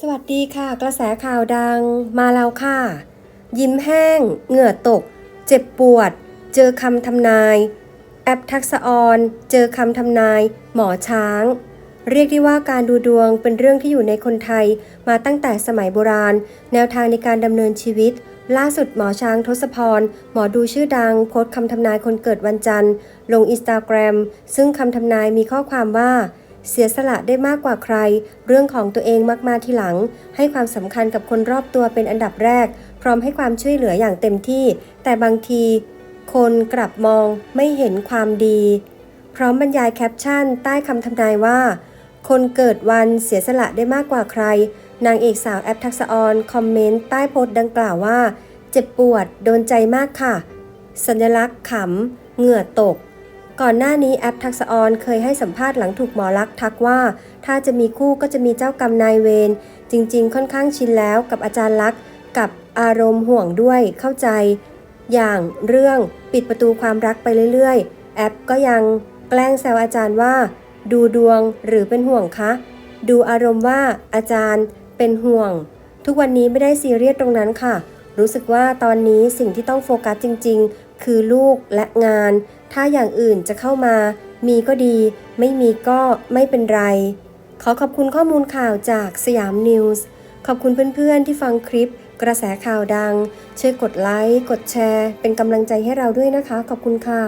สวัสดีค่ะ กระแสข่าวดังมาแล้วค่ะ ยิ้มแห้ง เหงื่อตก เจ็บปวด เจอคำทำนาย แอปทักษะออนเจอคำทำนาย หมอช้าง เรียกได้ว่าการดูดวงเป็นเรื่องที่อยู่ในคนไทย มาตั้งแต่สมัยโบราณ แนวทางในการดำเนินชีวิต ล่าสุดหมอช้างทศพร หมอดูชื่อดังโพสต์คำทำนายคนเกิดวันจันทร์ ลงอินสตาแกรมซึ่งคำทำนายมีข้อความว่า เสียสละได้มากกว่าใคร เรื่องของตัวเองมักมาทีหลัง ให้ความสำคัญกับคนรอบตัวเป็นอันดับแรก พร้อมให้ความช่วยเหลืออย่างเต็มที่ แต่บางที คนกลับมองไม่เห็นความดี พร้อมบรรยายแคปชั่น ใต้คำทำนายว่า คนเกิดวันเสียสละได้มากกว่าใคร นางเอกสาวแอปทักษออนคอมเมนต์ใต้โพสต์ดังกล่าวว่า เจ็บปวดโดนใจมากค่ะ สัญลักษณ์ขำเหงื่อตก ก่อนหน้านี้แอปทักษออนเคยให้สัมภาษณ์หลังถูกหมอลักษ์ทักว่า ถ้าจะมีคู่ก็จะมีเจ้ากรรมนายเวรจริง ๆ ค่อนข้างชินแล้วกับอาจารย์ลักษ์กับอารมณ์ห่วงด้วยเข้าใจ อย่างเรื่องปิดประตูความรักไปเรื่อยๆ แอปก็ยังแกล้งแซวอาจารย์ว่า ดูดวงหรือเป็นห่วงคะ ดูอารมณ์ว่าอาจารย์เป็นห่วง ทุกวันนี้ไม่ได้ซีเรียสตรงนั้นค่ะ รู้สึกว่าตอนนี้สิ่งที่ต้องโฟกัสจริง ๆ คือลูกและงาน ถ้าอย่างอื่นจะเข้ามา มีก็ดี ไม่มีก็ไม่เป็นไร ขอขอบคุณข้อมูลข่าวจากสยามนิวส์ขอบคุณเพื่อนๆที่ฟังคลิป กระแสข่าวดัง ช่วยกดไลค์ กดแชร์ เป็นกำลังใจให้เราด้วยนะคะ ขอบคุณค่ะ